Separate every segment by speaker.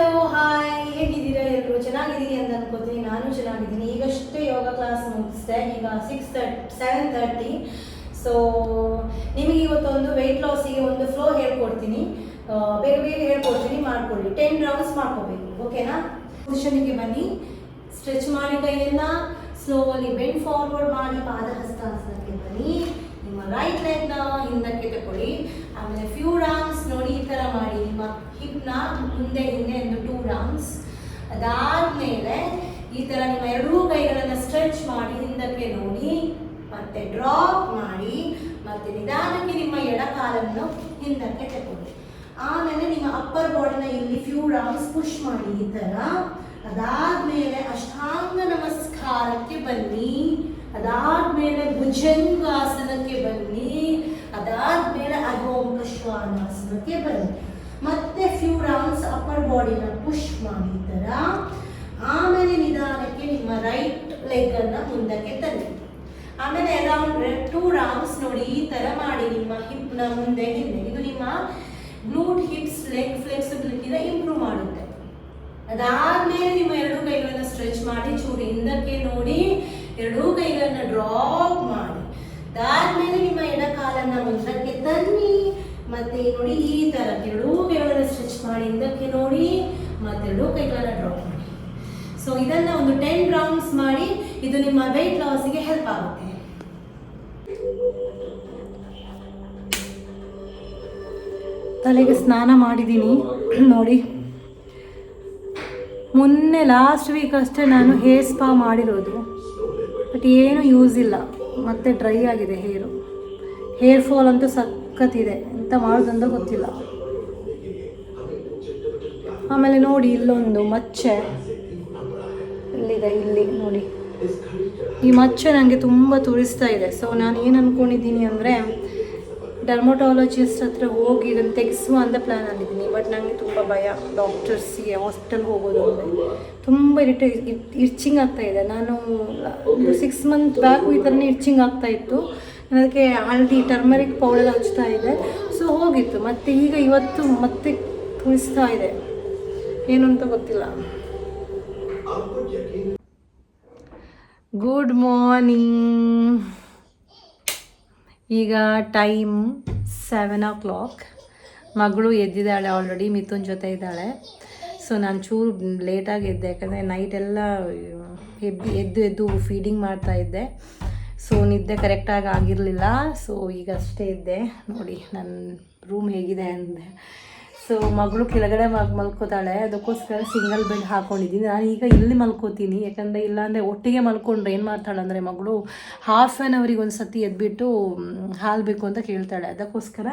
Speaker 1: Hello, hi, ಹೇಗಿದ್ದೀರಾ? ಎಲ್ಲರೂ ಚೆನ್ನಾಗಿದ್ದೀರಿ ಅಂತ ಅನ್ಕೋತೀನಿ. ನಾನು ಚೆನ್ನಾಗಿದ್ದೀನಿ. ಈಗಷ್ಟೇ ಯೋಗ ಕ್ಲಾಸ್ ಮುಗಿಸ್ದೆ. ಈಗ six thirty seven thirty so ನಿಮಗೆ ಇವತ್ತೊಂದು ವೆಯ್ಟ್ ಲಾಸಿಗೆ ಒಂದು ಫ್ಲೋ ಹೇಳ್ಕೊಡ್ತೀನಿ. ಬೇಗ ಬೇಗ ಹೇಳ್ಕೊಡ್ತೀನಿ. ಮಾಡ್ಕೊಳ್ಳಿ. ಟೆನ್ ರೌಂಡ್ಸ್ ಮಾಡ್ಕೋಬೇಕು. ಓಕೆನಾ? ಪೊಸಿಷನ್ಗೆ ಬನ್ನಿ. ಸ್ಟ್ರೆಚ್ ಮಾಡಿ ಕೈಯನ್ನ. ಸ್ಲೋಲಿ ಬೆಂಡ್ ಫಾರ್ವರ್ಡ್ ಮಾಡಿ ಪಾದ ಹಸ್ತಾಸನಕ್ಕೆ ಬನ್ನಿ. ನಿಮ್ಮ ರೈಟ್ ಲೆಗ್ನ ಹಿಂದಕ್ಕೆ ತಗೊಳ್ಳಿ. ಆಮೇಲೆ ಫ್ಯೂ ರೌಂಡ್ಸ್ ನೋಡಿ ಈ ಥರ ಮಾಡಿ, ನಿಮ್ಮ ಹಿಪ್ನ ಮುಂದೆ, ಹಿಂದೆ ಒಂದು ಟೂ ರೌಂಡ್ಸ್ ಅದಾದ್ಮೇಲೆ ಈ ಥರ ನಿಮ್ಮ ಎರಡೂ ಕೈಗಳನ್ನು ಸ್ಟ್ರೆಚ್ ಮಾಡಿ, ಹಿಂದಕ್ಕೆ ನೋಡಿ, ಮತ್ತೆ ಡ್ರಾಪ್ ಮಾಡಿ, ಮತ್ತೆ ನಿಧಾನಕ್ಕೆ ನಿಮ್ಮ ಎಡ ಕಾಲನ್ನು ಹಿಂದಕ್ಕೆ ತಗೊಳ್ಳಿ ಆಮೇಲೆ ನಿಮ್ಮ ಅಪ್ಪರ್ ಬಾಡಿನ ಇಲ್ಲಿ ಫ್ಯೂ ರೌಂಡ್ಸ್ ಪುಷ್ ಮಾಡಿ ಈ ಥರ ಅದಾದ್ಮೇಲೆ ಅಷ್ಟಾಂಗ ನಮಸ್ಕಾರಕ್ಕೆ ಬನ್ನಿ. ಅದಾದ್ಮೇಲೆ ಭುಜಂಗಾಸನಕ್ಕೆ ಬನ್ನಿ. ಅದಾದ್ಮೇಲೆ ಅಗೋಮುಖ ಶ್ವಾನಾಸನಕ್ಕೆ ಬನ್ನಿ ಮತ್ತೆ ಫ್ಯೂ ರೌಂಡ್ಸ್ ಅಪ್ಪರ್ ಬಾಡಿನ ಪುಷ್ ಮಾಡಿ ಥರ ಆಮೇಲೆ ನಿಧಾನಕ್ಕೆ ನಿಮ್ಮ ರೈಟ್ ಲೆಗ್ ಅನ್ನ ಮುಂದಕ್ಕೆ ತನ್ನಿ. ಆಮೇಲೆ ಅರೌಂಡ್ ಟೂ ರೌಂಡ್ಸ್ ನೋಡಿ ಈ ತರ ಮಾಡಿ ನಿಮ್ಮ ಹಿಪ್ನ ಮುಂದೆ, ಹಿಂದೆ. ಇದು ನಿಮ್ಮ ಗ್ಲೂಟ್ ಹಿಪ್ಸ್ ಲೆಗ್ ಫ್ಲೆಕ್ಸಿಬಿಲಿಟಿನ ಇಂಪ್ರೂವ್ ಮಾಡುತ್ತೆ. ಅದಾದ್ಮೇಲೆ ನಿಮ್ಮ ಎರಡು ಕೈಗಳನ್ನ ಸ್ಟ್ರೆಚ್ ಮಾಡಿ ಚೂರು ಹಿಂದಕ್ಕೆ ನೋಡಿ ಎರಡೂ ಕೈಗಳನ್ನ ಡ್ರಾಪ್ ಮಾಡಿ. ಅದಾದ್ಮೇಲೆ ನಿಮ್ಮ ಎಡ ಕಾಲನ್ನ ಮುಂದಕ್ಕೆ ತನ್ನಿ. ಮತ್ತೆ ನೋಡಿ, ಈ ತರ ಎರಡೂ ಕೈಗಳನ್ನ ಸ್ಟ್ರೆಚ್ ಮಾಡಿ, ಹಿಂದಕ್ಕೆ ನೋಡಿ, ಮತ್ತೆ ಎರಡೂ ಕೈಗಳನ್ನ ಡ್ರಾಪ್ ಮಾಡಿ. ಸೊ ಇದನ್ನ ಒಂದು ಟೆನ್ ರೌಂಡ್ಸ್ ಮಾಡಿ, ಇದು ನಿಮ್ಮ ವೆಯ್ಟ್ ಲಾಸ್ಗೆ ಹೆಲ್ಪ್ ಆಗುತ್ತೆ. ತಲೆಗೆ ಸ್ನಾನ ಮಾಡಿದ್ದೀನಿ. ನೋಡಿ. ಮೊನ್ನೆ ಲಾಸ್ಟ್ ವೀಕ್ ಅಷ್ಟೇ ನಾನು ಹೇರ್ ಸ್ಪಾ ಮಾಡಿರೋದು. ಬಟ್ ಏನು ಯೂಸ್ ಇಲ್ಲ. ಮತ್ತೆ ಡ್ರೈ ಆಗಿದೆ ಹೇರು ಹೇರ್ ಫಾಲ್ ಅಂತೂ ಸಖತ್ತಿದೆ. ಎಂತ ಮಾಡೋದಂತ ಗೊತ್ತಿಲ್ಲ. ಆಮೇಲೆ ನೋಡಿ ಇಲ್ಲೊಂದು ಮಚ್ಚೆ. ಇಲ್ಲಿದೆ ಇಲ್ಲಿ, ನೋಡಿ. ಈ ಮಚ್ಚೆ ನನಗೆ ತುಂಬ ತುರಿಸ್ತಾ ಇದೆ. ಸೊ ನಾನು ಏನು ಅಂದ್ಕೊಂಡಿದ್ದೀನಿ ಅಂದರೆ ಡರ್ಮಟೋಲಜಿಸ್ಟ್ ಹತ್ರ ಹೋಗಿ ಇದನ್ನು ತೆಗೆಸುವ ಅಂತ ಪ್ಲ್ಯಾನಲ್ಲಿದ್ದೀನಿ ಬಟ್ ನನಗೆ ತುಂಬ ಭಯ. ಡಾಕ್ಟರ್ಸಿಗೆ ಹಾಸ್ಪಿಟಲ್ಗೆ ಹೋಗೋದು ಅಂದರೆ ತುಂಬ ಇರಿಟ ಇರ್ಚಿಂಗ್ ಆಗ್ತಾ ಇದೆ. ನಾನು ಒಂದು ಸಿಕ್ಸ್ ಮಂತ್ ಬ್ಯಾಕ್ ಈ ಥರನೇ ಇರ್ಚಿಂಗ್ ಆಗ್ತಾ ಇತ್ತು. ನಾನು ಅದಕ್ಕೆ ಹಳದಿ ಟರ್ಮರಿಕ್ ಪೌಡರ್ ಹಚ್ತಾ ಇದೆ. ಸೊ ಹೋಗಿತ್ತು. ಮತ್ತು ಈಗ ಇವತ್ತು ಮತ್ತೆ ಕುಣಿಸ್ತಾ ಇದೆ. ಏನು ಅಂತ ಗೊತ್ತಿಲ್ಲ. ಗುಡ್ ಮಾರ್ನಿಂಗ್ ಈಗ ಟೈಮ್ ಸೆವೆನ್ ಓ ಕ್ಲಾಕ್ ಮಗಳು ಎದ್ದಿದ್ದಾಳೆ ಆಲ್ರೆಡಿ ಮಿಥುನ್ ಜೊತೆ ಇದ್ದಾಳೆ. ಸೊ ನಾನು ಚೂರು ಲೇಟಾಗಿ ಎದ್ದೆ, ಯಾಕಂದರೆ ನೈಟ್ ಎಲ್ಲ, ಎದ್ದು ಎದ್ದು ಎದ್ದು ಫೀಡಿಂಗ್ ಮಾಡ್ತಾ ಇದ್ದೆ. ಸೊ ನಿದ್ದೆ ಕರೆಕ್ಟಾಗಿ ಆಗಿರಲಿಲ್ಲ. ಸೊ ಈಗ ಅಷ್ಟೇ ಇದ್ದೆ. ನೋಡಿ ನನ್ನ ರೂಮ್ ಹೇಗಿದೆ ಅಂದೆ. ಸೊ ಮಗಳು ಕೆಳಗಡೆ ಮಗ್ ಮಲ್ಕೋತಾಳೆ. ಅದಕ್ಕೋಸ್ಕರ ಸಿಂಗಲ್ ಬೆಡ್ ಹಾಕೊಂಡಿದ್ದೀನಿ. ನಾನು ಈಗ ಇಲ್ಲಿ ಮಲ್ಕೋತೀನಿ. ಯಾಕಂದರೆ ಇಲ್ಲಾಂದರೆ ಒಟ್ಟಿಗೆ ಮಲ್ಕೊಂಡ್ರೆ ಏನು ಮಾಡ್ತಾಳೆ ಅಂದರೆ ಮಗಳು ಹಾಫ್ ಆ್ಯನ್ ಅವರಿಗೆ ಒಂದು ಸತಿ ಎದ್ಬಿಟ್ಟು ಹಾಲು ಬೇಕು ಅಂತ ಕೇಳ್ತಾಳೆ. ಅದಕ್ಕೋಸ್ಕರ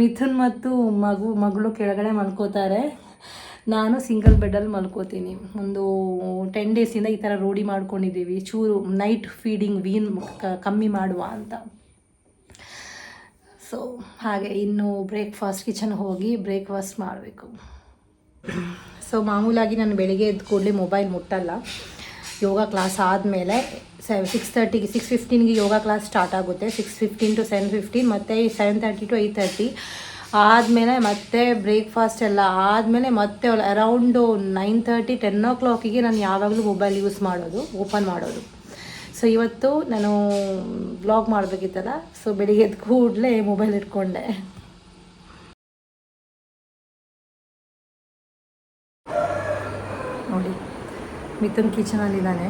Speaker 1: ಮಿಥುನ್ ಮತ್ತು ಮಗು, ಮಗಳು ಕೆಳಗಡೆ ಮಲ್ಕೋತಾರೆ. ನಾನು ಸಿಂಗಲ್ ಬೆಡ್ಡಲ್ಲಿ ಮಲ್ಕೋತೀನಿ. ಒಂದು ಟೆನ್ ಡೇಸಿಂದ ಈ ಥರ ರೂಢಿ ಮಾಡ್ಕೊಂಡಿದ್ದೀವಿ. ಚೂರು ನೈಟ್ ಫೀಡಿಂಗ್ ವೀನ್ ಕಮ್ಮಿ ಮಾಡುವ ಅಂತ. ಸೊ ಹಾಗೆ ಇನ್ನು ಬ್ರೇಕ್ಫಾಸ್ಟ್ ಕಿಚನ್ ಹೋಗಿ ಬ್ರೇಕ್ಫಾಸ್ಟ್ ಮಾಡಬೇಕು. ಸೊ ಮಾಮೂಲಾಗಿ ನಾನು ಬೆಳಿಗ್ಗೆ ಎದ್ದು ಕೂಡಲೇ ಮೊಬೈಲ್ ಮುಟ್ಟಲ್ಲ. ಯೋಗ ಕ್ಲಾಸ್ ಆದಮೇಲೆ ಸೆವ್ ಸಿಕ್ಸ್ ತರ್ಟಿಗೆ ಸಿಕ್ಸ್ ಫಿಫ್ಟೀನ್ಗೆ ಯೋಗ ಕ್ಲಾಸ್ ಸ್ಟಾರ್ಟ್ ಆಗುತ್ತೆ. Six fifteen to seven fifteen ಮತ್ತು seven thirty to eight thirty ಆದಮೇಲೆ ಮತ್ತೆ ಬ್ರೇಕ್ಫಾಸ್ಟ್ ಎಲ್ಲ ಆದಮೇಲೆ ಮತ್ತೆ ಅರೌಂಡು ನೈನ್ ತರ್ಟಿ ಟೆನ್ ಓ ಕ್ಲಾಕಿಗೆ ನಾನು ಯಾವಾಗಲೂ ಮೊಬೈಲ್ ಯೂಸ್ ಮಾಡೋದು ಓಪನ್ ಮಾಡೋದು. ಸೊ ಇವತ್ತು ನಾನು ಬ್ಲಾಗ್ ಮಾಡಬೇಕಿತ್ತಲ್ಲ? ಸೊ ಬೆಳಿಗ್ಗೆ ಎದ್ದು ಕೂಡಲೇ ಮೊಬೈಲ್ ಇಟ್ಕೊಂಡೆ. ನೋಡಿ, ಮಿಥುನ್ ಕಿಚನಲ್ಲಿದ್ದಾನೆ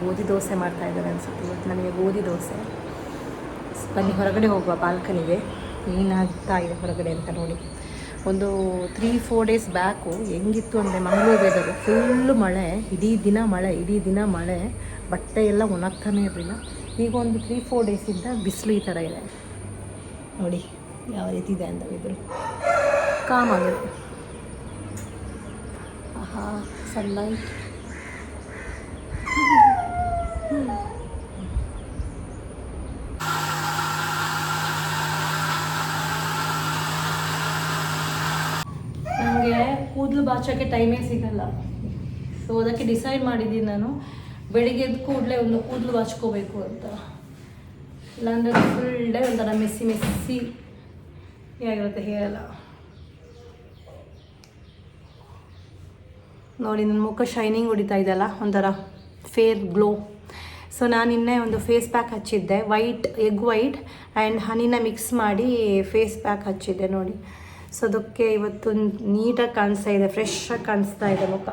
Speaker 1: ಗೋಧಿ ದೋಸೆ ಮಾಡ್ತಾ ಇದ್ದಾರೆ ಅನ್ಸುತ್ತೆ. ಇವತ್ತು ನನಗೆ ಗೋಧಿ ದೋಸೆ. ಬನ್ನಿ, ಹೊರಗಡೆ ಹೋಗುವ ಬಾಲ್ಕನಿಗೆ ಏನಾಗ್ತಾ ಇದೆ ಹೊರಗಡೆ ಅಂತ ನೋಡಿ. ಒಂದು ತ್ರೀ ಫೋರ್ ಡೇಸ್ ಬ್ಯಾಕು ಹೆಂಗಿತ್ತು ಅಂದರೆ ಮಂಗಳೂರು ವೆದರು ಫುಲ್ಲು ಮಳೆ, ಇಡೀ ದಿನ ಮಳೆ, ಇಡೀ ದಿನ ಮಳೆ. ಬಟ್ಟೆ ಎಲ್ಲ ಒಣಗ್ತಾನೆ ಇರಲಿಲ್ಲ. ಈಗ ಒಂದು ತ್ರೀ ಫೋರ್ ಡೇಸಿಂದ ಬಿಸಿಲು ಈ ಥರ ಇದೆ. ನೋಡಿ ಯಾವ ರೀತಿ ಇದೆ ಅಂತ ಇದ್ರು ಕಾಮ್ ಆಗಿದೆ ಆಹಾ ಸನ್ಲೈಟ್ ನನಗೆ ಕೂದಲು ಬಾಚೋಕ್ಕೆ ಟೈಮೇ ಸಿಗಲ್ಲ. ಸೊ ಅದಕ್ಕೆ ಡಿಸೈಡ್ ಮಾಡಿದ್ದೀನಿ ನಾನು. ಬೆಳಿಗ್ಗೆ ಎದ್ದು ಕೂಡಲೇ ಒಂದು ಕೂದಲು ಬಾಚ್ಕೋಬೇಕು ಅಂತ. ಇಲ್ಲಾಂದರೆ ಫುಲ್ ಡೇ ಒಂಥರ ಮೆಸ್ಸಿ ಮೆಸ್ಸಿ ಆಗಿರುತ್ತೆ ಹೇರ್ ಎಲ್ಲ. ನೋಡಿ, ನನ್ನ ಮುಖ ಶೈನಿಂಗ್ ಹೊಡಿತಾ ಇದೆಯಲ್ಲ ಒಂಥರ ಫೇರ್ ಗ್ಲೋ ಸೊ ನಾನು ನಿನ್ನೆ ಒಂದು ಫೇಸ್ ಪ್ಯಾಕ್ ಹಚ್ಚಿದ್ದೆ. ವೈಟ್ ಎಗ್ ವೈಟ್ ಆ್ಯಂಡ್ ಹನಿನ ಮಿಕ್ಸ್ ಮಾಡಿ ಫೇಸ್ ಪ್ಯಾಕ್ ಹಚ್ಚಿದ್ದೆ ನೋಡಿ. ಸೊ ಅದಕ್ಕೆ ಇವತ್ತು ನೀಟಾಗಿ ಕಾಣಿಸ್ತಾ ಇದೆ ಫ್ರೆಶ್ ಆಗಿ ಕಾಣಿಸ್ತಾ ಇದೆ ಮುಖ.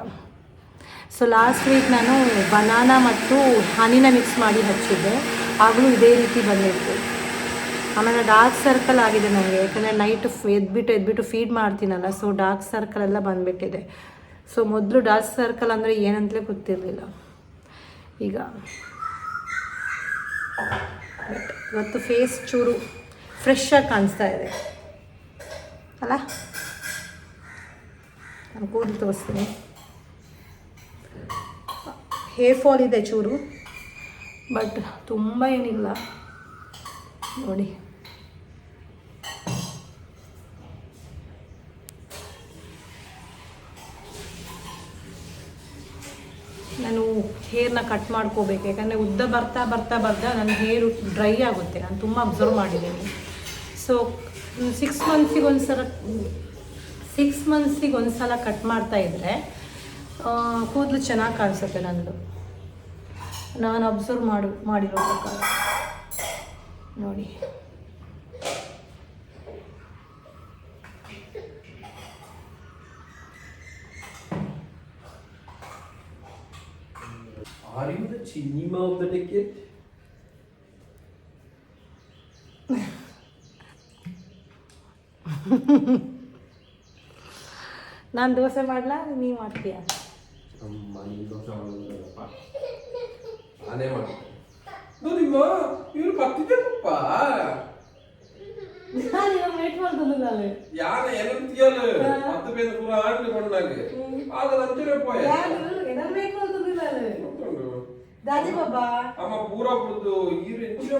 Speaker 1: ಸೊ ಲಾಸ್ಟ್ ವೀಕ್ ನಾನು ಬನಾನಾ ಮತ್ತು ಹನಿನ ಮಿಕ್ಸ್ ಮಾಡಿ ಹಚ್ಚಿದ್ದೆ. ಆಗಲೂ ಇದೇ ರೀತಿ ಬಂದಿತ್ತು. ಆಮೇಲೆ ಡಾರ್ಕ್ ಸರ್ಕಲ್ ಆಗಿದೆ ನನಗೆ, ಯಾಕಂದರೆ ನೈಟ್ ಎದ್ಬಿಟ್ಟು ಎದ್ಬಿಟ್ಟು ಫೀಡ್ ಮಾಡ್ತೀನಲ್ಲ ಸೊ ಡಾರ್ಕ್ ಸರ್ಕಲ್ ಎಲ್ಲ ಬಂದುಬಿಟ್ಟಿದೆ. ಸೊ ಮೊದಲು ಡಾರ್ಕ್ ಸರ್ಕಲ್ ಅಂದರೆ ಏನಂತಲೇ ಗೊತ್ತಿರಲಿಲ್ಲ. ಈಗ ಇವತ್ತು ಫೇಸ್ ಚೂರು ಫ್ರೆಶ್ ಆಗಿ ಕಾಣಿಸ್ತಾ ಇದೆ. ಅಲ್ಲ? ನಾನು ಕೂದಲು ತೋರಿಸ್ತೀನಿ. ಹೇರ್ ಫಾಲ್ ಇದೆ ಚೂರು. ಬಟ್ ತುಂಬ ಏನಿಲ್ಲ. ನೋಡಿ. ನಾನು ಹೇರ್ನ ಕಟ್ ಮಾಡ್ಕೋಬೇಕು. ಯಾಕಂದರೆ ಉದ್ದ ಬರ್ತಾ ಬರ್ತಾ ಬರ್ತಾ ನನ್ನ ಹೇರು ಡ್ರೈ ಆಗುತ್ತೆ. ನಾನು ತುಂಬ ಅಬ್ಸರ್ವ್ ಮಾಡಿದ್ದೀನಿ. ಸೊ ಸಿಕ್ಸ್ ಮಂತ್ಸಿಗೆ ಒಂದು ಸಲ ಸಿಕ್ಸ್ ಮಂತ್ಸಿಗೆ ಒಂದು ಸಲ ಕಟ್ ಮಾಡ್ತಾ ಇದ್ದರೆ ಕೂದಲು ಚೆನ್ನಾಗಿ ಕಾಣಿಸುತ್ತೆ ನನ್ನದು ನಾನು ಅಬ್ಸರ್ವ್ ಮಾಡು ಮಾಡಿರೋ ಪ್ರಕಾರ. ನೋಡಿ.
Speaker 2: Are you the chinima of the decade?
Speaker 1: ನಾನು ದೋಸೆ ಮಾಡಲಾ ನೀ ಮಾಡ್ತೀಯ?
Speaker 2: ಅಮ್ಮ ಈ ದೋಷ ಮಾಡೋದಲ್ಲಪ್ಪ ನಾನೇ ಮಾಡ್ತೀನಿ ನೋಡಿಮ್ಮ ಇವ್ರು ಬರ್ತಿದ್ದೇನಪ್ಪ ಯಾರ ಎನಂತಿಯಲ್ಲ ಹತ್ತು ಬೇದ ಪೂರ ಆಡ್ಲಿ ಕೊಂಡಾಗ ಆಗ ನಂಚರೆ ಪೋಯ.
Speaker 1: ದಾದಿ ಬಾಬಾ
Speaker 2: ಅಮ್ಮ ಪೂರ ಬಿಡುದು ಇವ್ರು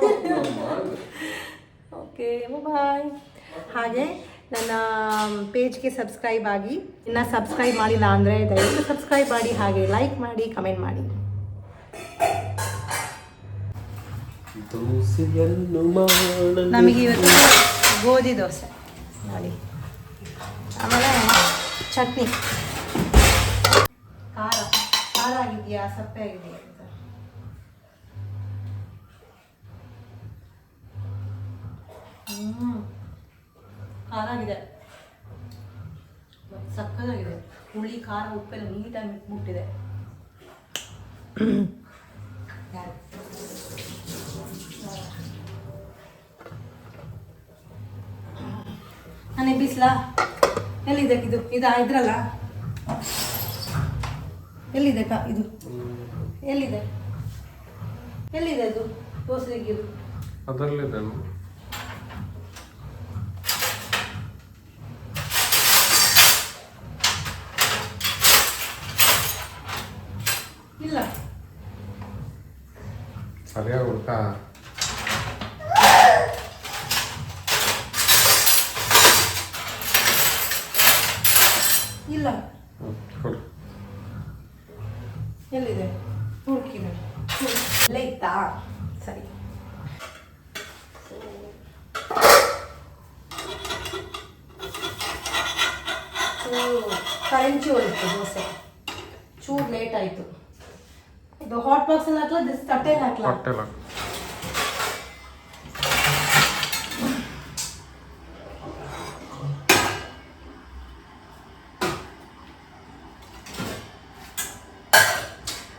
Speaker 1: ಓಕೆ ಬಾಯ್ ಹಾಗೆ ನನ್ನ ಪೇಜ್ಗೆ ಸಬ್ಸ್ಕ್ರೈಬ್ ಆಗಿ. ಇನ್ನು ಸಬ್ಸ್ಕ್ರೈಬ್ ಮಾಡಿಲ್ಲ ಅಂದರೆ ದಯವಿಟ್ಟು ಸಬ್ಸ್ಕ್ರೈಬ್ ಮಾಡಿ ಹಾಗೆ ಲೈಕ್ ಮಾಡಿ ಕಮೆಂಟ್ ಮಾಡಿ. ನಮಗೆ ಇವತ್ತು ಗೋಧಿ ದೋಸೆ. ನೋಡಿ. ಆಮೇಲೆ ಚಟ್ನಿ. ಖಾರ. ಖಾರ ಆಗಿದೆಯಾ? ಸಪ್ಪೆ ಆಗಿದೆಯಾ? ಹ್ಞೂ ಖಾರ ಆಗಿದೆ ಸಕ್ಕದಾಗಿದೆ ಹುಳಿ, ಖಾರ, ಉಪ್ಪೆಲ್ಲ ನೀಟಾಗಿ ಮುಟ್ಟಿದೆ. ನಾನು ಬಿಸಿಲ ಎಲ್ಲಿದೆ ಇದು? ಇದು ಇದ್ರಲ್ಲ? ಎಲ್ಲಿದೆ ಕಾ ಇದು? ಎಲ್ಲಿದೆ? ಎಲ್ಲಿದೆ ಅದು? ದೋಸೆಗೆ ಇದು?
Speaker 2: ಅದರಲ್ಲಿದೆ
Speaker 1: ಇಲ್ಲ
Speaker 2: ಸರಿಯಾಗಿ
Speaker 1: ಇಲ್ಲ. ಎಲ್ಲಿದೆ? ಹುಡುಕಿದೆ. ಇಲ್ಲೇ ಇತ್ತಾ? ಸರಿ. ಕರೆಂಚಿ ಹೋಯಿತು ದೋಸೆ. ಚೂರು ಲೇಟ್ ಆಯಿತು. ಇದು ಹಾಟ್ ಬಾಕ್ಸಲ್ಲಿ ಹಾಕ್ಲಾ? ದಿಸ್ ತಟ್ಟೆಲಿ ಹಾಕ್ಲಾ.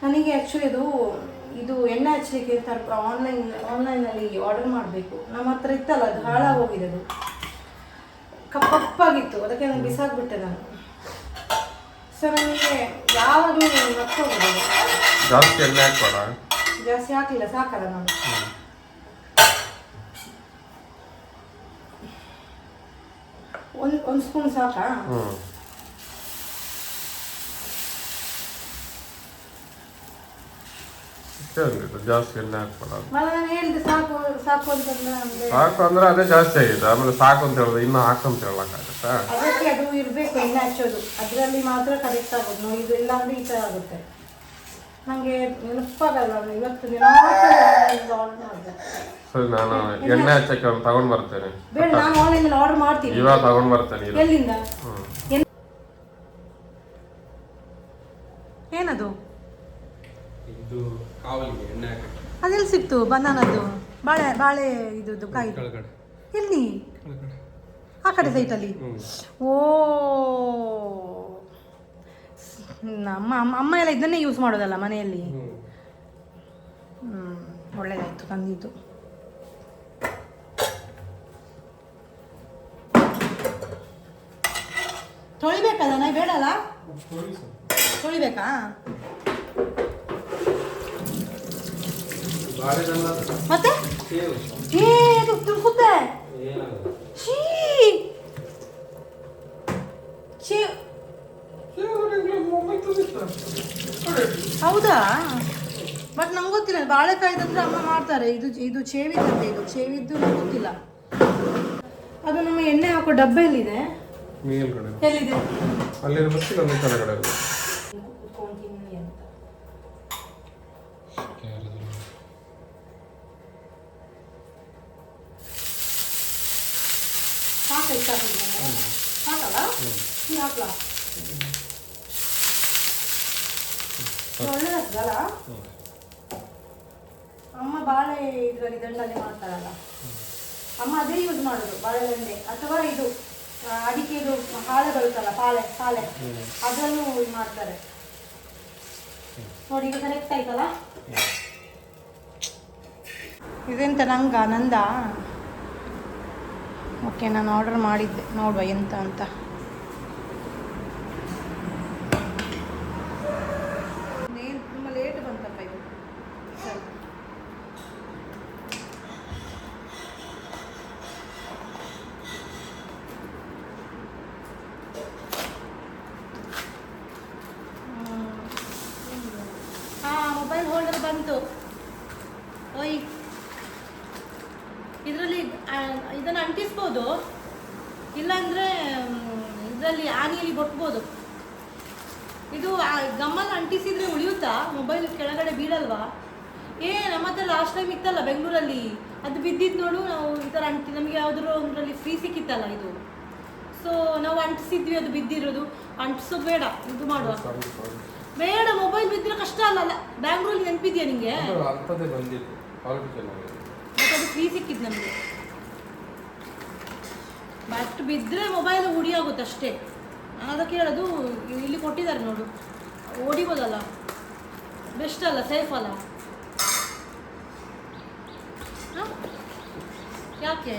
Speaker 1: ನನಗೆ ಆ್ಯಕ್ಚುಲಿ ಇದು ಇದು ಎಣ್ಣೆ ಹಚ್ಚಲಿಕ್ಕೆ ತರ್ ಆನ್ಲೈನ್ ಆನ್ಲೈನಲ್ಲಿ ಆರ್ಡರ್ ಮಾಡಬೇಕು. ನಮ್ಮ ಹತ್ರ ಇತ್ತಲ್ಲ ಅದು ಹಾಳಾಗೋಗಿದೆ ಅದು. ಕಪ್ಪಾಗಿತ್ತು ಅದಕ್ಕೆ ನಾನು ಬಿಸಾಕ್ಬಿಟ್ಟೆ ನಾನು. ಸೊ ನನಗೆ ಯಾವಾಗಲೂ ಮರ್ತೋಗೋದು
Speaker 2: ಜಾಸ್ತಿ ಎಣ್ಣೆ
Speaker 1: ಜಾಸ್ತಿ ಹಾಕಲಿಲ್ಲ ಸಾಕಲ್ಲ ನಾನು. ಒಂದು ಒಂದು ಸ್ಪೂನ್ ಸಾಕಾ?
Speaker 2: ಹ್ಞೂ ಜಾಸ್ತಿ ಎಣ್ಣೆ ಹಾಕ್ಬೇಡ
Speaker 1: ಮಲ್ಲ ನಾನು ಹೇಳಿದೆ ಸಾಕು ಸಾಕು ಅಂತಂದ್ರೆ ನಮಗೆ
Speaker 2: ಸಾಕು ಅಂದ್ರೆ ಅದೇ ಜಾಸ್ತಿ ಆಗಿದೆ. ಆಮೇಲೆ ಸಾಕು ಅಂತ ಹೇಳಿದ್ರೆ ಇನ್ನೂ ಹಾಕಂತ ಹೇಳಕ್ಕಾಗತ್ತಾ
Speaker 1: ಅದಕ್ಕೆ ಅದು ಇರಬೇಕು ಎಣ್ಣೆ ಹಚ್ಚೋದು. ಅದರಲ್ಲಿ ಮಾತ್ರ ಕರೆಕ್ಟ್ ಆಗೋದು. ನಾವು ಇದು ಇಲ್ಲ ಅಂದ್ರೆ ಈ ಥರ ಆಗುತ್ತೆ. ನನಗೆ ನೆನಪಾಗಲ್ಲ ನಾನು ಇವತ್ತು ನೆನಪಾಗಲ್ಲ ಆರ್ಡರ್ ಮಾಡಿದೆ.
Speaker 2: ಸರಿ ನಾನು ಎಣ್ಣೆ ಹಚ್ಚಕ್ಕೆ ಒಂದು ತಗೊಂಡ್ ಬರ್ತೇನೆ.
Speaker 1: ಬೇಡ ನಾನು ಆನ್ಲೈನಲ್ಲಿ ಆರ್ಡರ್ ಮಾಡ್ತೀನಿ.
Speaker 2: ಇವಾಗ ತಗೊಂಡ್ ಬರ್ತೇನೆ
Speaker 1: ಎಲ್ಲಿಂದ? ಏನದು?
Speaker 2: ಇದು ಕಾವಲಿಗೆ ಎಣ್ಣೆ ಹಾಕಿ
Speaker 1: ಅದೆಲ್ಲಿ ಸಿಕ್ತು ಬನಾನದ್ದು? ಬಾಳೆ ಬಾಳೆ ಇದು ಕಾಯಿ?
Speaker 2: ಕೆಳಗಡೆ.
Speaker 1: ಎಲ್ಲಿ?
Speaker 2: ಕೆಳಗಡೆ.
Speaker 1: ಆ ಕಡೆ ಸೈಟಲ್ಲಿ ಓ. ನಮ್ಮ ಅಮ್ಮ ಅಮ್ಮ ಎಲ್ಲ ಇದನ್ನೇ ಯೂಸ್ ಮಾಡೋದಲ್ಲ ಮನೆಯಲ್ಲಿ? ಹ್ಞೂ ಒಳ್ಳೇದಾಯಿತು ತಂದಿದ್ದು. ತೊಳಿಬೇಕಲ್ಲ ನಾ ಬೇಡಲ್ಲ? ತೊಳಿಬೇಕಾ? ಮತ್ತೆ? ಏ ಅದು ತುಳ್ಕುತ್ತೆ
Speaker 2: ನಿಂಗೆ ಮೊಬೈಲ್
Speaker 1: ಹೌದಾ? ಬಟ್ ನಂಗೆ ಗೊತ್ತಿಲ್ಲ ಬಾಳೆಕಾಯ್ದಂದ್ರೆ ಅಮ್ಮ ಮಾಡ್ತಾರೆ. ಇದು ಇದು ಚೇವಿದ್ದಂತೆ ಇದು ಚೇವಿದ್ದು ನಂಗೆ ಗೊತ್ತಿಲ್ಲ. ಅದು ನಮ್ಮ ಎಣ್ಣೆ ಹಾಕೋ ಡಬ್ಬೆಯಲ್ಲಿದೆ ಎಲ್ಲಿದೆ?
Speaker 2: ಅಲ್ಲಿರೋ ಬಸ್ಸಿಗೆ ಒಂದು ಕೆಳಗಡೆ ಇದೆ.
Speaker 1: ಕುತ್ಕೊಂತೀನಿ ಅಂತ ಸಾಕಾಯ್ತು ಸಾಕಿದ್ಮೇಲೆ ಸಾಕಲ್ಲ ನೀರು ಹಾಕ್ಲಾ? ಒಳ್ಳೆದಾಗ್ತದಲ್ಲ? ಅಮ್ಮ ಬಾಳೆ ಇದರಲ್ಲಿ ದಂಡಲ್ಲಿ ಮಾಡ್ತಾರಲ್ಲ? ಅಮ್ಮ ಅದೇ ಯೂಸ್ ಮಾಡೋದು ಬಾಳೆದಂಡೆ ಅಥವಾ ಇದು ಅಡಿಕೆದು ಹಾಳೆ ಬರುತ್ತಲ್ಲ ಪಾಳೆ ಪಾಳೆ. ಅದನ್ನು ಮಾಡ್ತಾರೆ. ನೋಡಿ ಈಗ ಕರೆಕ್ಟ್ ಆಯ್ತಲ್ಲ? ಇದೆಂತ ನಂಗ ನಂದ? ಓಕೆ ನಾನು ಆರ್ಡರ್ ಮಾಡಿದ್ದೆ. ನೋಡುವ ಎಂತ ಅಂತ ತುಂಬ ಲೇಟ್ ಬಂತಪ್ಪ ಇದು ಸರಿ ಹಾಂ ಮೊಬೈಲ್ ಹೋಲ್ಡರ್ ಬಂತು ಓಯ್. ಇದರಲ್ಲಿ ಇದನ್ನು ಅಂಟಿಸ್ಬೋದು. ಇಲ್ಲಾಂದರೆ ಇದರಲ್ಲಿ ಆನಿಯಲ್ಲಿ ಬೊಟ್ಬೋದು. ಇದು ಗಮ್ಮಲ್ಲಿ ಅಂಟಿಸಿದ್ರೆ ಉಳಿಯುತ್ತಾ? ಮೊಬೈಲ್ ಕೆಳಗಡೆ ಬೀಳಲ್ವಾ? ಏ ನಮ್ಮ ಹತ್ರ ಲಾಸ್ಟ್ ಟೈಮ್ ಇತ್ತಲ್ಲ ಬೆಂಗಳೂರಲ್ಲಿ? ಅದು ಬಿದ್ದಿದ್ದು ನೋಡು ನಾವು ಈ ಥರ ಅಂಟಿ ನಮಗೆ ಯಾವುದಾದ್ರು ಒಂದರಲ್ಲಿ ಫ್ರೀ ಸಿಕ್ಕಿತ್ತಲ್ಲ ಇದು. ಸೊ ನಾವು ಅಂಟಿಸಿದ್ವಿ ಅದು ಬಿದ್ದಿರೋದು. ಅಂಟಿಸೋದು ಬೇಡ ಇದು ಮಾಡುವ. ಬೇಡ ಮೊಬೈಲ್ ಬಿದ್ದರೆ ಕಷ್ಟ ಅಲ್ಲ ಅಲ್ಲ. ಬ್ಯಾಂಗ್ಳೂರಲ್ಲಿ ನೆನಪಿದೆಯಾ ನಿಮಗೆ
Speaker 2: ಕ್ವಾಲಿಟಿ
Speaker 1: ಫ್ರೀ ಸಿಕ್ಕಿದ್ದು ಬಟ್ ಬಿದ್ದರೆ ಮೊಬೈಲ್ ಹುಡಿಯಾಗುತ್ತೆ ಅಷ್ಟೇ. ನಾನು ಅದಕ್ಕೆ ಹೇಳೋದು ಇಲ್ಲಿ ಕೊಟ್ಟಿದ್ದಾರೆ ನೋಡು. ಓಡಿಬೋದಲ್ಲ? ಬೆಸ್ಟ್ ಅಲ್ಲ ಸೇಫ್ ಅಲ್ಲ? ಯಾಕೆ?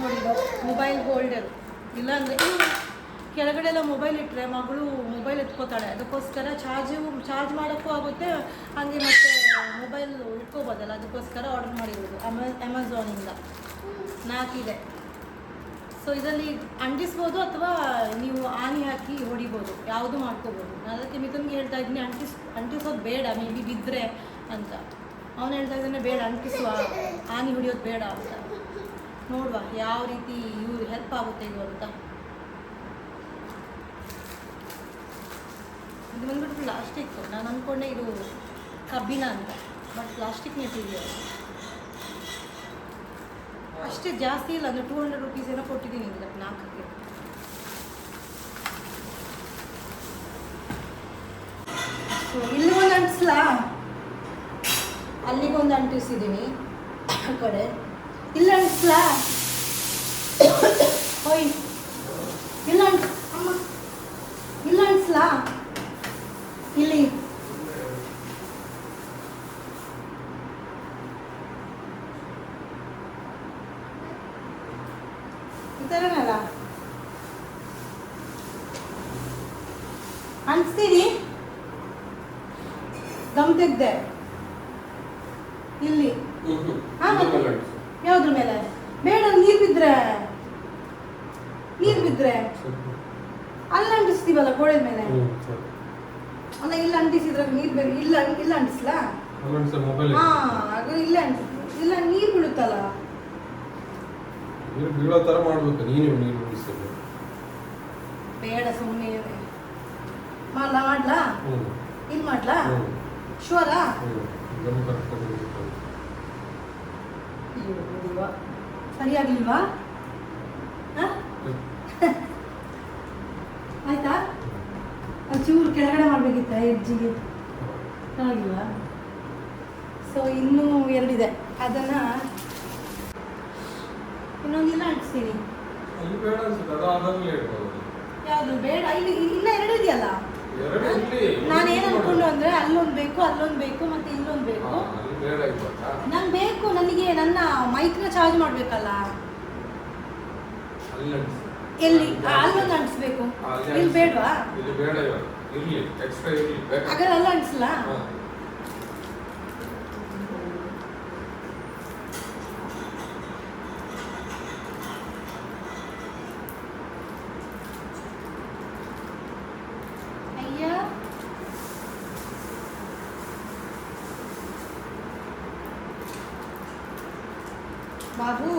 Speaker 1: ನೋಡಿ ಮೊಬೈಲ್ ಹೋಲ್ಡರ್ ಇಲ್ಲಾಂದರೆ ಕೆಳಗಡೆ ಎಲ್ಲ ಮೊಬೈಲ್ ಇಟ್ಟರೆ ಮಗಳು ಮೊಬೈಲ್ ಎತ್ಕೋತಾಳೆ. ಅದಕ್ಕೋಸ್ಕರ ಚಾರ್ಜು ಚಾರ್ಜ್ ಮಾಡೋಕ್ಕೂ ಆಗುತ್ತೆ. ಹಾಗೆ ಮತ್ತೆ ಮೊಬೈಲ್ ಇಟ್ಕೋಬೋದಲ್ಲ, ಅದಕ್ಕೋಸ್ಕರ ಆರ್ಡರ್ ಮಾಡಿರೋದು. ಅಮೆ ಅಮೆಝಾನಿಂದ ನಾಲ್ಕಿದೆ ಸೊ ಇದರಲ್ಲಿ ಅಂಟಿಸ್ಬೋದು ಅಥವಾ ನೀವು ಆನಿ ಹಾಕಿ ಹೊಡಿಬೋದು. ಯಾವುದು ಮಾಡ್ಕೋಬೋದು. ನಾನು ಅದಕ್ಕೆ ಮಿಥುನ್ಗೆ ಹೇಳ್ತಾ ಇದ್ದೀನಿ, ಅಂಟಿಸ್, ಅಂಟಿಸೋದು ಬೇಡ. ಮೇ ಬಿ ಬಿದ್ದರೆ ಅಂತ. ಅವನು ಹೇಳ್ತಾ ಇದ್ದಾನೆ, ಬೇಡ, ಅಂಟಿಸುವ. ಆನಿ ಹೊಡಿಯೋದು ಬೇಡ ಅಂತ. ನೋಡುವ, ಯಾವ ರೀತಿ ಇವ್ರು ಹೆಲ್ಪ್ ಆಗುತ್ತೆ ಇದು ಅಂತ. ಇದು ಬಂದ್ಬಿಟ್ಟು ಪ್ಲಾಸ್ಟಿಕ್ ನಾನು ಅಂದ್ಕೊಂಡೆ ಇದು ಕಬ್ಬಿಣ ಅಂತ ಬಟ್ ಪ್ಲಾಸ್ಟಿಕ್ ಮೆಟೀರಿಯಲ್ ಅಷ್ಟೇ ಜಾಸ್ತಿ ಇಲ್ಲ, ಅಂದರೆ ಟೂ ಹಂಡ್ರೆಡ್ ರುಪೀಸ್ ಏನೋ ಕೊಟ್ಟಿದ್ದೀನಿ ಇದಕ್ಕೆ ನಾಲ್ಕಕ್ಕೆ. ಸೊ ಇಲ್ಲಿ ಒಂದು ಅಂಟಿಸ್ಲಾ ಅಲ್ಲಿಗೊಂದು ಅಂಟಿಸಿದ್ದೀನಿ ಆ ಕಡೆ. ಇಲ್ಲ ಅಂಟಿಸ್ಲಾ ಹೋಯ್ ಇಲ್ಲ ಅಂಟಿಸ್ಲಾ ಇಲ್ಲಿ ಈ ಥರನಲ್ಲ ಅನ್ಸ್ತೀರಿ? ಗಮ್ ತೆಗ್ದೆ ಇಲ್ಲಿ ಹಾ, ಮತ್ತೆ? ಯಾವ್ದ್ರ ಮೇಲೆ ಬೇಡ ನೀರು ಬಿದ್ರೆ ನೀರು ಬಿದ್ರೆ ಅಲ್ಲಿ ಅಂಟಿಸ್ತೀವಲ್ಲ ಗೋಡೆ ಮೇಲೆ ಅಲ್ಲ ಇಲ್ಲ ಅಂಟಿಸಿದ್ರೆ ನೀರು ಬೇರೆ ಇಲ್ಲ ಇಲ್ಲ ಅಂಟಿಸ್ಲಾ
Speaker 2: ಮೊಬೈಲ್
Speaker 1: ಹಾ ಆಗ ಇಲ್ಲ ಅಂಟಿಸ್ ಇಲ್ಲ ನೀರು ಬೀಳುತ್ತಲ್ಲ
Speaker 2: ನೀರು ಬೀಳೋ ಥರ ಮಾಡ್ಬೇಕು. ನೀನು ನೀರು ಬಿಡಿಸ್ಬೇಕು
Speaker 1: ಬೇಡ ಸುಮ್ಮನೆ ಮಾಡ್ಲ? ಮಾಡ್ಲಾ? ಇಲ್ಲಿ ಮಾಡ್ಲಾ
Speaker 2: ಹ್ಞೂ
Speaker 1: ಶೂರಾ ಆಯ್ತಾ? ಸರಿಯಾಗಿಲ್ವಾ ಹ? ಕೆಳಗಡೆ ಮಾಡಬೇಕಿತ್ತ ಹೆಜ್ಜಿಗೆ? ಆಗಿಲ್ವಾ ಸೊ ಇನ್ನೂ ಎರಡಿದೆ. ಅದನ್ನು ಇನ್ನೊಂದಿಲ್ಲ ಅಂಟಿಸ್ತೀನಿ
Speaker 2: ಅಲ್ಲಿ ಬೇಡ ಅನ್ಸುತ್ತೆ ಅದು
Speaker 1: ಯಾವುದು ಬೇಡ ಇಲ್ಲಿ ಇನ್ನ ಎರಡು ಇದೆಯಲ್ಲ?
Speaker 2: ಎರಡು
Speaker 1: ನಾನು ಏನು ಅನ್ಕೊಂಡು ಅಂದ್ರೆ ಅಲ್ಲೊಂದು ಬೇಕು ಅಲ್ಲೊಂದು ಬೇಕು ಮತ್ತೆ ಇಲ್ಲೊಂದು ಬೇಕು.
Speaker 2: ಹಾ, ಅಲ್ಲಿ ಬೇಡ ಇಲ್ವಾ
Speaker 1: ನಂಗೆ ಬೇಕು ನನಗೆ ನನ್ನ ಮೈಕ್ನ ಚಾರ್ಜ್ ಮಾಡಬೇಕಲ್ಲ?
Speaker 2: ಅಲ್ಲಿ ಅಂಟಿಸು.
Speaker 1: ಎಲ್ಲಿ? ಆ, ಅಲ್ಲೊಂದು ಅಂಟಿಸ್ಬೇಕು ಇಲ್ಲಿ ಬೇಡವಾ?
Speaker 2: ಇಲ್ಲಿ ಬೇಡ ಇವಾಗ. ಇರ್ಲಿ ಎಕ್ಸ್ಟ್ರಾ ಇರ್ಲಿ ಬೇಕಾ
Speaker 1: ಹಾಗಾದ್ರೆ ಅಲ್ಲ ಅಂಟಿಸ್ಲಾ
Speaker 2: ಹಾ.
Speaker 1: ಬಾಬು.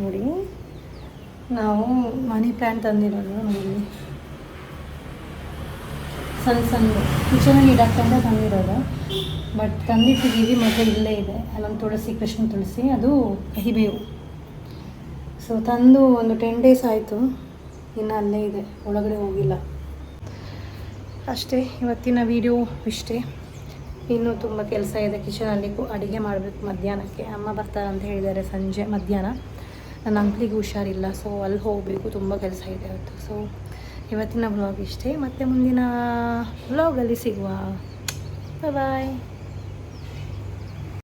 Speaker 1: ನೋಡಿ, ನಾವು ಮನಿ ಪ್ಲ್ಯಾಂಟ್ ತಂದಿರೋದು ನೋಡಿ. ಸಣ್ಣ ಸಣ್ಣ ಕಿಚನಲ್ಲಿ ಇಡಕ್ಕಂತ ತಂದಿರೋದು. ಬಟ್ ತಂದಿಟ್ಟಿದ್ದೀವಿ ಮತ್ತು ಇಲ್ಲೇ ಇದೆ. ಅಲ್ಲೊಂದು ತುಳಸಿ, ಕೃಷ್ಣ ತುಳಸಿ, ಅದು ಕಹಿಬೇವು ಸೊ ತಂದು ಒಂದು ಟೆನ್ ಡೇಸ್ ಆಯಿತು. ಇನ್ನು ಅಲ್ಲೇ ಇದೆ, ಒಳಗಡೆ ಹೋಗಿಲ್ಲ. ಅಷ್ಟೇ, ಇವತ್ತಿನ ವಿಡಿಯೋ ಇಷ್ಟೇ. ಇನ್ನೂ ತುಂಬ ಕೆಲಸ ಇದೆ ಕಿಚನಲ್ಲಿ ಅಡುಗೆ ಮಾಡಬೇಕು ಮಧ್ಯಾಹ್ನಕ್ಕೆ. ಅಮ್ಮ ಬರ್ತಾರೆ ಅಂತ ಹೇಳಿದ್ದಾರೆ ಸಂಜೆ ಮಧ್ಯಾಹ್ನ. ನನ್ನ ಅಂಕ್ಲಿಗೆ ಹುಷಾರಿಲ್ಲ ಸೊ ಅಲ್ಲಿ ಹೋಗಬೇಕು, ತುಂಬ ಕೆಲಸ ಇದೆ ಇವತ್ತು ಸೊ ಇವತ್ತಿನ ಬ್ಲಾಗ್ ಇಷ್ಟೇ. ಮತ್ತು ಮುಂದಿನ ಬ್ಲಾಗಲ್ಲಿ ಸಿಗುವ. ಬಾಯ್